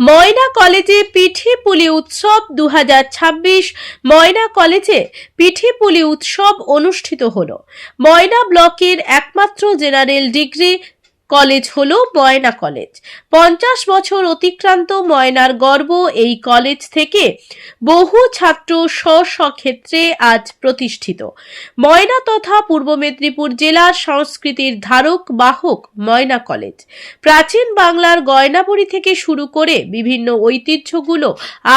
ময়না কলেজে পিঠে পুলি উৎসব দু হাজার ছাব্বিশ ময়না কলেজে পিঠে পুলি উৎসব অনুষ্ঠিত হল। ময়না ব্লকের একমাত্র জেনারেল ডিগ্রি কলেজ হলো ময়না কলেজ। পঞ্চাশ বছর অতিক্রান্ত ময়নার গর্ব এই কলেজ থেকে বহু ছাত্র স্ব ক্ষেত্রে আজ প্রতিষ্ঠিত। ময়না তথা পূর্ব মেদিনীপুর জেলার সংস্কৃতির ধারক, বাহক ময়না কলেজ। প্রাচীন বাংলার গয়নাবড়ি থেকে শুরু করে বিভিন্ন ঐতিহ্যগুলো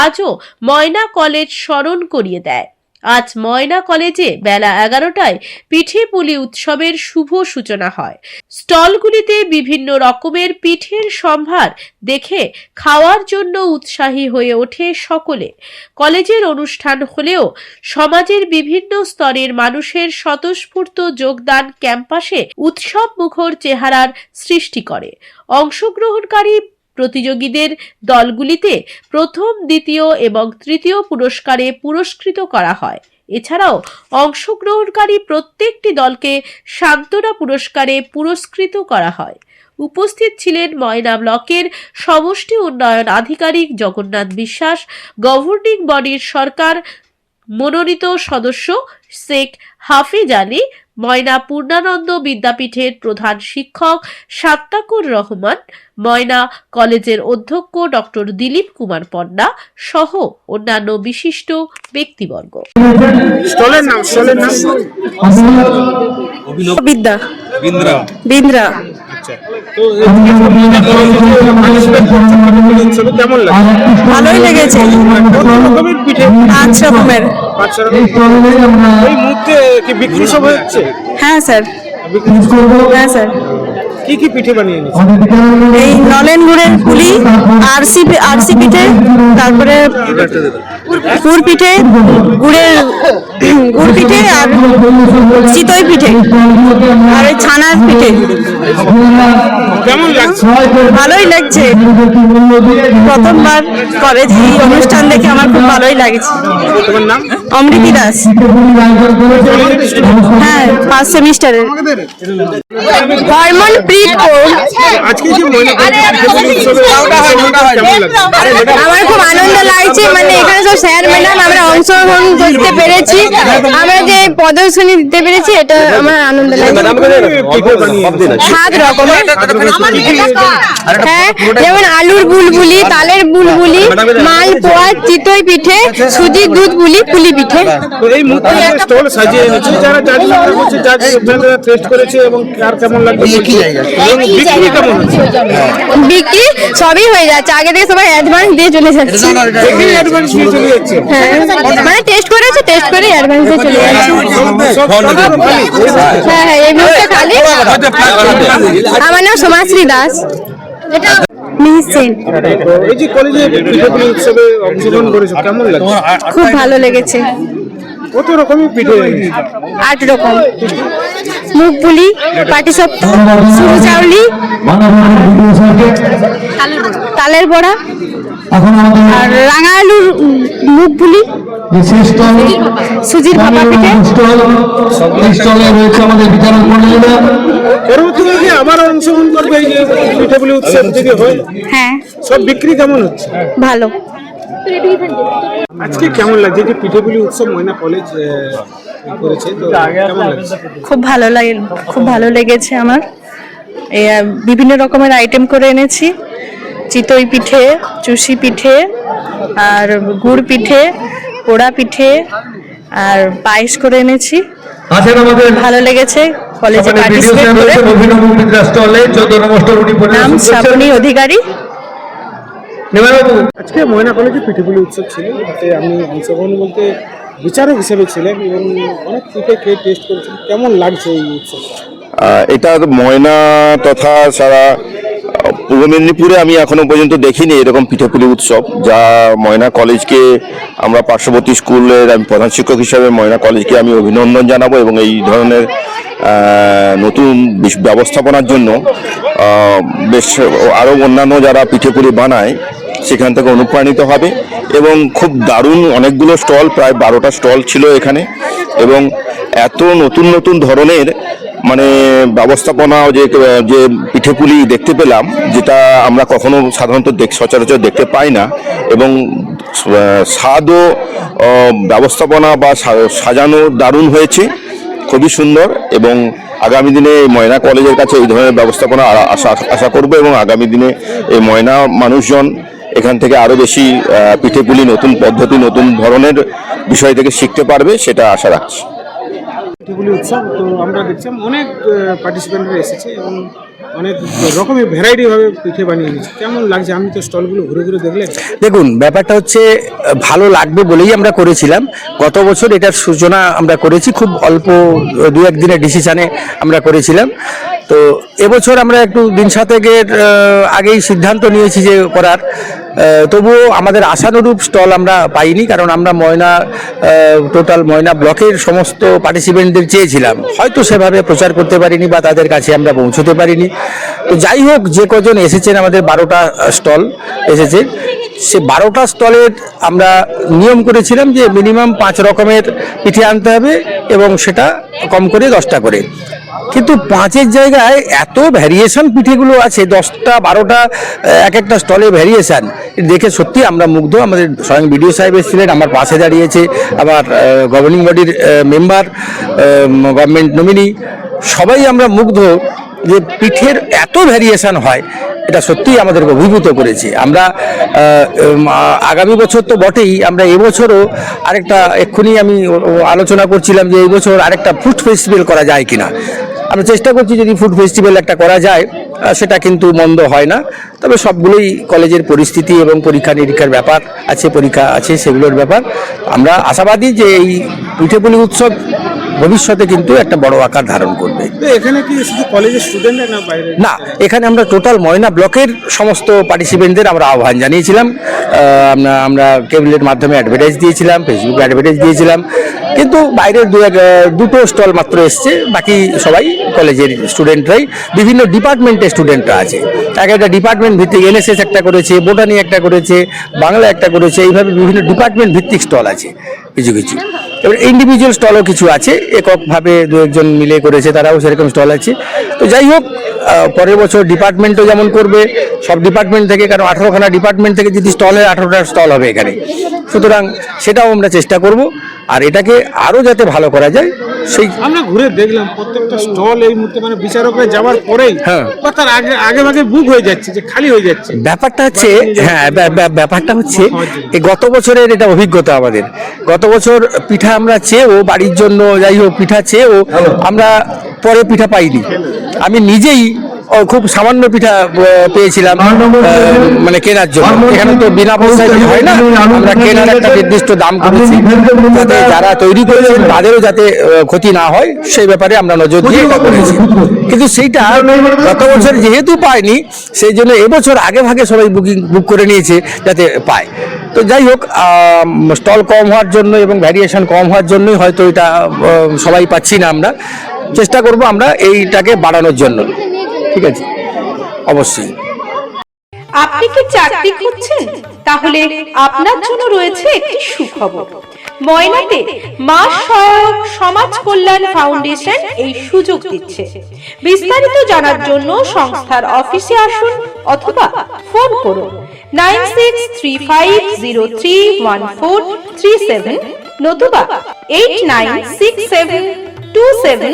আজও ময়না কলেজ স্মরণ করিয়ে দেয়। আজ ময়না কলেজে বেলা এগারোটায় পিঠে পুলি উৎসবের শুভ সূচনা হয়। স্টলগুলিতে বিভিন্ন রকমের পিঠের সম্ভার দেখে খাওয়ার জন্য উৎসাহী হয়ে ওঠে সকলে। কলেজের অনুষ্ঠান হলেও সমাজের বিভিন্ন স্তরের মানুষের স্বতঃস্ফূর্ত যোগদান ক্যাম্পাসে উৎসব মুখর চেহারার সৃষ্টি করে। অংশগ্রহণকারী প্রতিযোগীদের দলগুলিতে প্রথম, দ্বিতীয় এবং তৃতীয় পুরস্কারে পুরস্কৃত করা হয়। এছাড়াও অংশগ্রহণকারী প্রত্যেকটি দলকে সান্ত্বনা পুরস্কারে পুরস্কৃত করা হয়। উপস্থিত ছিলেন ময়না ব্লকের সমষ্টি উন্নয়ন আধিকারিক জগন্নাথ বিশ্বাস, গভর্নিং বডির সরকার মনোনীত সদস্য শেখ হাফিজ আলী ময়না পূর্ণানন্দ বিদ্যাপীঠের প্রধান শিক্ষক সাত্তাকুর রহমান ময়না কলেজের অধ্যক্ষ ডক্টর দিলীপ কুমার পন্ডা সহ অন্যান্য বিশিষ্ট ব্যক্তিবর্গ। স্টলের নাম স্টলের নাম। বিদ্যা। বিন্দ্রা। বিন্দ্রা। কেমন লাগে ভালোই লেগেছে। কত রকমের পিঠে। পাঁচ রকমের পাঁচ রকমের। এই মুহূর্তে কি বিক্রি সব হচ্ছে? হ্যাঁ স্যার। বিক্রি হ্যাঁ স্যার। কি কি পিঠে বানিয়ে এই নলেন গুড়ের পুলি আরসি আরসি পিঠে তারপরে গুড় পিঠে গুড়ের গুড় পিঠে আর চিতই পিঠে আর ছানার পিঠে। কেমন লাগছে? ভালোই লাগছে। প্রথমবার কলেজ এই অনুষ্ঠান দেখে আমার খুব ভালোই লাগছে। তোমার নাম? অমৃতি দাস। হ্যাঁ ফার্স্ট সেমিস্টারের। হরমোন লাগছে আমার খুব আনন্দ লাগছে মানে এখানে সব স্যার ম্যাডাম আমরা অংশগ্রহণ করতে পেরেছি। আমরা যে প্রদর্শনী দিতে পেরেছি এটা আমার আনন্দ লাগছে। সাত রকমের। হ্যাঁ যেমন আলুর বুলবুলি তালের বুলবুলি মাল পোয়া চিতই পিঠে সুজির দুধ বুলি পুলি তো এই মুহূর্তে স্টল সাজিয়ে এনেছে যারা জাজ করছে জাজ যারা টেস্ট করেছে এবং কার কেমন লাগছে এবং বিক্রি কেমন হচ্ছে বিক্রি সবই হয়ে যাচ্ছে আগে থেকে সবাই অ্যাডভান্স দিয়ে চলে যাচ্ছে অ্যাডভান্স দিয়ে চলে যাচ্ছে হ্যাঁ মানে টেস্ট করেছে টেস্ট করে অ্যাডভান্স দিয়ে চলে যাচ্ছে। হ্যাঁ হ্যাঁ এই মুহূর্তে খালি আমার নাম সোমাশ্রী দাস মিহির সেন তো এই যে কলেজে পিঠেপুলি উৎসবে অংশগ্রহণ করেছ কেমন লাগছে? খুব ভালো লেগেছে। কত রকমের পিঠে আট রকম। মুখ বুলি পাটিসাপ্তা সুরু চাউলি তালের বড়া আর রাঙা আলুর স্টল সুজির ভাপা পিঠে? স্টল রয়েছে আমাদের বিতরণ কর্মীরা পরবর্তীতে কি আবার অংশগ্রহণ করবে এই যে পিঠেপুলি উৎসব যদি হয়? হ্যাঁ। সব বিক্রি কেমন হচ্ছে? ভালো। আজকে কেমন লাগছে? যে পিঠেপুলি উৎসব ময়না কলেজ করেছে তো কেমন লাগছে? খুব ভালো লাগে খুব ভালো লেগেছে আমার। এই, বিভিন্ন রকমের আইটেম করে এনেছি। চিতই পিঠে চুষি পিঠে আর গুড় পিঠে পোড়া পিঠে আর পায়েস করে এনেছি। ভালো লেগেছে কলেজে পার্টিসিপেট করে। নাম শ্রাবণী অধিকারী। আজকে ময়না কলেজে পিঠেপুলি উৎসব ছিল তাতে আমি অংশগ্রহণ বলতে বিচারক হিসেবে ছিলেন এবং অনেক পিঠে খেয়ে টেস্ট করেছেন কেমন লাগছে এই উৎসব? এটা ময়না তথা সারা পূর্ব মেদিনীপুরে আমি এখনও পর্যন্ত দেখিনি এরকম পিঠেপুলি উৎসব, যা ময়না কলেজকে আমরা পার্শ্ববর্তী স্কুলের আমি প্রধান শিক্ষক হিসাবে ময়না কলেজকে আমি অভিনন্দন জানাব এবং এই ধরনের নতুন ব্যবস্থাপনার জন্য বেশ আরও অন্যান্য যারা পিঠেপুলি বানায়, সেখান থেকে অনুপ্রাণিত হবে এবং খুব দারুণ অনেকগুলো স্টল, প্রায় বারোটা স্টল ছিল এখানে এবং এত নতুন নতুন ধরনের মানে ব্যবস্থাপনা যে যে পিঠেপুলি দেখতে পেলাম যেটা আমরা কখনো সাধারণত সচরাচর দেখতে পাই না এবং আহ, স্বাদ ও ব্যবস্থাপনা বা সাজানো দারুণ হয়েছে খুবই সুন্দর এবং আগামী দিনে ময়না কলেজের কাছে এই ধরনের ব্যবস্থাপনা আশা আশা করব এবং আগামী দিনে এই ময়না মানুষজন এখান থেকে আরও বেশি পিঠেপুলি নতুন পদ্ধতি নতুন ধরনের বিষয় থেকে শিখতে পারবে সেটা আশা রাখছি। পিঠেপুলি উৎসব, তো আমরা দেখছিলাম অনেক পার্টিসিপেন্টরা এসেছে এবং অনেক রকমের ভ্যারাইটিভাবে পিঠে বানিয়ে নিয়েছে কেমন লাগছে? আমি তো স্টলগুলো ঘুরে ঘুরে দেখলেন দেখুন, ব্যাপারটা হচ্ছে, ভালো লাগবে বলেই আমরা করেছিলাম। গত বছর এটার সূচনা আমরা করেছি, খুব অল্প, দু একদিনের ডিসিশানে আমরা করেছিলাম। তো এবছর আমরা একটু দিন সাতেকের আগেই সিদ্ধান্ত নিয়েছি যে করার। তবুও আমাদের আশানুরূপ স্টল আমরা পাইনি, কারণ আমরা ময়না টোটাল ময়না ব্লকের সমস্ত পার্টিসিপেন্টদের চেয়েছিলাম। হয়তো সেভাবে প্রচার করতে পারিনি বা তাদের কাছে আমরা পৌঁছতে পারিনি। তো যাই হোক, যে কজন এসেছেন আমাদের বারোটা স্টল এসেছে, সে বারোটা স্টলের আমরা নিয়ম করেছিলাম যে মিনিমাম পাঁচ রকমের পিঠে আনতে হবে এবং সেটা কম করে দশটা করে। কিন্তু পাঁচের জায়গায় এত ভ্যারিয়েশন পিঠেগুলো আছে, দশটা, বারোটা এক একটা স্টলে ভ্যারিয়েশন দেখে সত্যি আমরা মুগ্ধ। আমাদের স্বয়ং বিডিও সাহেব এসেছিলেন, আমার পাশে দাঁড়িয়েছে আবার গভর্নিং বডির মেম্বার গভর্নমেন্ট নমিনি সবাই আমরা মুগ্ধ যে পিঠের এত ভ্যারিয়েশন হয়, এটা সত্যিই আমাদেরকে অভিভূত করেছে। আমরা আগামী বছর তো বটেই, আমরা এবছরও আরেকটা, এক্ষুনি আমি আলোচনা করছিলাম যে এই বছর আরেকটা ফুড ফেস্টিভ্যাল করা যায় কিনা। আমরা চেষ্টা করছি যদি ফুড ফেস্টিভ্যাল একটা করা যায় সেটা কিন্তু মন্দ হয় না। তবে সবগুলোই কলেজের পরিস্থিতি এবং পরীক্ষা নিরীক্ষার ব্যাপার আছে, পরীক্ষা আছে, সেগুলোর ব্যাপার। আমরা আশাবাদী যে এই পিঠেপুলি উৎসব ভবিষ্যতে কিন্তু একটা বড় আকার ধারণ করবে। এখানে কি শুধু কলেজের স্টুডেন্টরা না বাইরে? না এখানে আমরা টোটাল ময়না ব্লকের সমস্ত পার্টিসিপেন্টদের আমরা আহ্বান জানিয়েছিলাম। আমরা আমরা কেবলের মাধ্যমে অ্যাডভার্টাইজ দিয়েছিলাম ফেসবুকে অ্যাডভার্টাইজ দিয়েছিলাম। কিন্তু বাইরের দু এক দুটো স্টল মাত্র এসছে বাকি সবাই কলেজের স্টুডেন্টরাই বিভিন্ন ডিপার্টমেন্টের স্টুডেন্টরা আছে। এক একটা ডিপার্টমেন্ট ভিত্তিক এনএসএস একটা করেছে বোটানি একটা করেছে বাংলা একটা করেছে এইভাবে বিভিন্ন ডিপার্টমেন্ট ভিত্তিক স্টল আছে কিছু কিছু। এবার ইন্ডিভিজুয়াল স্টলও কিছু আছে, এককভাবে দু একজন মিলে করেছে, তারাও সেরকম স্টল আছে। তো যাই হোক পরের বছর ডিপার্টমেন্টও যেমন করবে, সব ডিপার্টমেন্ট থেকে, কারণ আঠারোখানা ডিপার্টমেন্ট থেকে যদি স্টল হয় আঠারোটা স্টল হবে এখানে। সুতরাং সেটাও আমরা চেষ্টা করব, আর এটাকে আরও যাতে ভালো করা যায় সেই আমরা ঘুরে দেখলাম প্রত্যেকটা স্টল এই মুহূর্তে মানে বিচারকরা যাওয়ার পরেই হ্যাঁ। বা তার আগে আগে ভাগে বুক হয়ে যাচ্ছে যে খালি হয়ে যাচ্ছে। ব্যাপারটা হচ্ছে হ্যাঁ ব্যা- ব্যা- ব্যাপারটা হচ্ছে এই গত বছরের এটা অভিজ্ঞতা আমাদের। গত বছর পিঠা আমরা চেয়েও বাড়ির জন্য যাই হোক পিঠা চেয়েও আমরা পরে পিঠা পাইনি। আমি নিজেই খুব সামান্য পিঠা পেয়েছিলাম মানে কেনার জন্য। এখানে তো বিনা পয়সায় হয় না? আমরা কেনার একটা নির্দিষ্ট দাম করেছি। যাতে যারা তৈরি করেছেন তাদেরও যাতে ক্ষতি না হয় সেই ব্যাপারে আমরা নজর দিয়ে করেছি। কিন্তু সেইটা গত বছর যেহেতু পায়নি সেই জন্য এবছর আগে ভাগে সবাই বুকিং বুক করে নিয়েছে যাতে পায়। তো যাই হোক স্টল কম হওয়ার জন্য এবং ভ্যারিয়েশন কম হওয়ার জন্যই হয়তো এটা সবাই পাচ্ছি না আমরা। চেষ্টা করব আমরা এইটাকে বাড়ানোর জন্য। ঠিক আছে। অবশ্যই। আপনি কি চাকরি খুঁজছেন তাহলে আপনার জন্য রয়েছে একটি সুখবর। ময়নাতে মা সহায়ক সমাজ কল্যাণ ফাউন্ডেশন এই সুযোগ দিচ্ছে। বিস্তারিত জানার জন্য সংস্থার অফিসে আসুন অথবা ফোন করুন nine six three five zero three one four three seven নতুবা eight nine six seven two seven